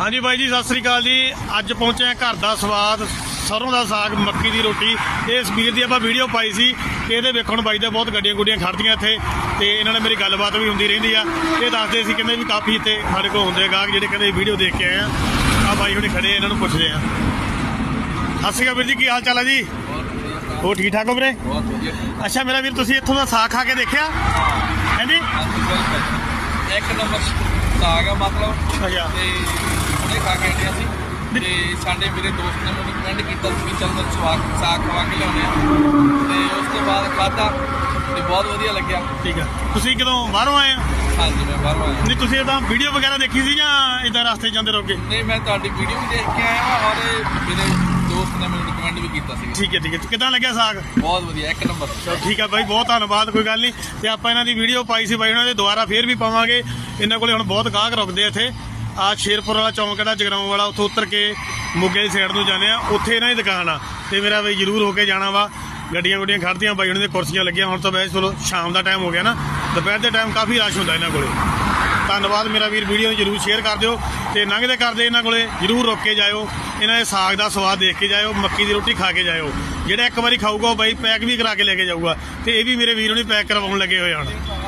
ਹਾਂਜੀ ਬਾਈ ਜੀ ਸਤਿ ਸ੍ਰੀ ਅਕਾਲ ਜੀ। ਅੱਜ ਪਹੁੰਚੇ ਆ ਘਰ ਦਾ ਸਵਾਦ ਸਰੋਂ ਦਾ ਸਾਗ ਮੱਕੀ ਦੀ ਰੋਟੀ। ਇਸ ਵੀਰ ਦੀ ਆਪਾਂ ਵੀਡੀਓ ਪਾਈ ਸੀ। ਇਹਦੇ ਵੇਖਣ ਬਾਈ ਦੇ ਬਹੁਤ ਗੱਡੀਆਂ ਗੁੱਡੀਆਂ ਖੜਦੀਆਂ ਇੱਥੇ ਤੇ ਇਹਨਾਂ ਨਾਲ ਮੇਰੀ ਗੱਲਬਾਤ ਵੀ ਹੁੰਦੀ ਰਹਿੰਦੀ ਆ। ਇਹ ਦੱਸਦੇ ਸੀ ਕਹਿੰਦੇ ਵੀ ਕਾਫੀ ਇੱਥੇ ਸਾਡੇ ਕੋਲ ਹੁੰਦੇ ਗਾਹਕ ਜਿਹੜੇ ਕਹਿੰਦੇ ਵੀਡੀਓ ਦੇਖ ਕੇ ਆਏ ਆ। ਆ ਬਾਈ ਹੁਣੇ ਖੜੇ ਇਹਨਾਂ ਨੂੰ ਪੁੱਛਦੇ ਆ। ਸਤਿ ਸ੍ਰੀ ਅਕਾਲ ਵੀਰ ਜੀ ਕੀ ਹਾਲ ਚਾਲ ਆ ਜੀ? ਹੋ ਠੀਕ ਠਾਕ ਹੋ ਵੀਰੇ? ਬਹੁਤ ਵਧੀਆ ਅੱਛਾ ਮੇਰਾ ਵੀਰ ਤੁਸੀਂ ਇੱਥੋਂ ਦਾ ਸਾਗ ਖਾ ਕੇ ਦੇਖਿਆ? ਹਾਂਜੀ ਇੱਕ ਨੰਬਰ ਆ ਮਤਲਬ ਅੱਛਾ। ਤੇ ਉਹਨੇ ਖਾ ਕੇ ਗਿਆ ਸੀ। ਤੇ ਸਾਡੇ ਮੇਰੇ ਦੋਸਤ ਨੇ ਮੈਨੂੰ ਕਮੈਂਟ ਕੀਤਾ ਵੀ ਚੱਲ ਮੈਂ ਸਵਾਗ ਸਾਗ ਖਵਾ ਕੇ ਲਿਆਉਂਦੇ ਆ ਤੇ ਉਸ ਤੋਂ ਬਾਅਦ ਖਾਧਾ ਤੇ ਬਹੁਤ ਵਧੀਆ ਲੱਗਿਆ। ਠੀਕ ਆ। ਤੁਸੀਂ ਕਦੋਂ ਬਾਹਰੋਂ ਆਏ ਆ ਹਾਂਜੀ ਮੈਂ ਬਾਹਰੋਂ ਆਇਆ। ਨਹੀਂ ਤੁਸੀਂ ਤਾਂ ਵੀਡੀਓ ਵਗੈਰਾ ਦੇਖੀ ਸੀ ਜਾਂ ਇਦਾਂ ਰਸਤੇ ਜਾਂਦੇ ਰਹੋਗੇ ਨਹੀਂ ਮੈਂ ਤੁਹਾਡੀ ਵੀਡੀਓ ਵੀ ਦੇਖ ਕੇ ਆਇਆ ਔਰ ਮੇਰੇ ਦੋਸਤ ਨੇ ਮੈਨੂੰ ਕਮੈਂਟ ਵੀ ਕੀਤਾ ਸੀ ਠੀਕ ਹੈ ਠੀਕ ਹੈ। ਕਿਦਾਂ ਲੱਗਿਆ ਸਾਗ? ਬਹੁਤ ਵਧੀਆ ਇੱਕ ਨੰਬਰ। ਚਲੋ ਠੀਕ ਹੈ ਬਾਈ ਬਹੁਤ ਧੰਨਵਾਦ ਕੋਈ ਗੱਲ ਨਹੀਂ। ਤੇ ਆਪਾਂ ਇਹਨਾਂ ਦੀ ਵੀਡੀਓ ਪਾਈ ਸੀ ਬਾਈ ਉਹਨਾਂ ਦੇ ਦੁਬਾਰਾ ਫੇਰ ਵੀ ਪਾਵਾਂਗੇ। ਇਹਨਾਂ ਕੋਲੇ ਹੁਣ ਬਹੁਤ ਗਾਹਕ ਰੁਕਦੇ ਆ ਇੱਥੇ। ਆ ਸ਼ੇਰਪੁਰ ਵਾਲਾ ਚੌਂਕ ਜਿਹੜਾ ਜਗਰਾਉਂ ਵਾਲਾ, ਉੱਥੋਂ ਉੱਤਰ ਕੇ ਮੋਗੇ ਦੀ ਸਾਈਡ ਨੂੰ ਜਾਂਦੇ ਆ। ਉੱਥੇ ਇਹਨਾਂ ਦੀ ਦੁਕਾਨ ਆ ਤੇ ਮੇਰਾ ਬਈ ਜਰੂਰ ਹੋ ਕੇ ਜਾਣਾ ਵਾ। ਗੱਡੀਆਂ ਗੁੱਡੀਆਂ ਖੜਦੀਆਂ ਬਾਈ ਉਹਨਾਂ ਦੀਆਂ ਕੁਰਸੀਆਂ ਲੱਗੀਆਂ। ਹੁਣ ਤਾਂ ਵੈਸੇ ਚਲੋ ਸ਼ਾਮ ਦਾ ਟਾਈਮ ਹੋ ਗਿਆ ਨਾ। ਦੁਪਹਿਰ ਦੇ ਟਾਈਮ ਕਾਫੀ ਰਸ਼ ਹੁੰਦਾ ਇਹਨਾਂ ਕੋਲੇ। ਧੰਨਵਾਦ ਮੇਰਾ ਵੀਰ ਵੀਡੀਓ ਨੂੰ ਜਰੂਰ ਸ਼ੇਅਰ ਕਰ ਦਿਓ ਤੇ ਲੰਘਦੇ ਕਰਦੇ ਇਹਨਾਂ ਕੋਲੇ ਜਰੂਰ ਰੁਕ ਕੇ ਜਾਇਓ। ਇਹਨਾਂ ਦੇ ਸਾਗ ਦਾ ਸਵਾਦ ਦੇਖ ਕੇ ਜਾਇਓ, ਮੱਕੀ ਦੀ ਰੋਟੀ ਖਾ ਕੇ ਜਾਇਓ। ਜਿਹੜਾ ਇੱਕ ਵਾਰੀ ਖਾਊਗਾ ਉਹ ਬਾਈ ਪੈਕ ਵੀ ਕਰਾ ਕੇ ਲੈ ਕੇ ਜਾਊਗਾ ਤੇ ਇਹ ਵੀ ਮੇਰੇ ਵੀਰ ਨੂੰ ਪੈਕ ਕਰਵਾਉਣ ਲੱਗੇ ਹੋਏ ਹਨ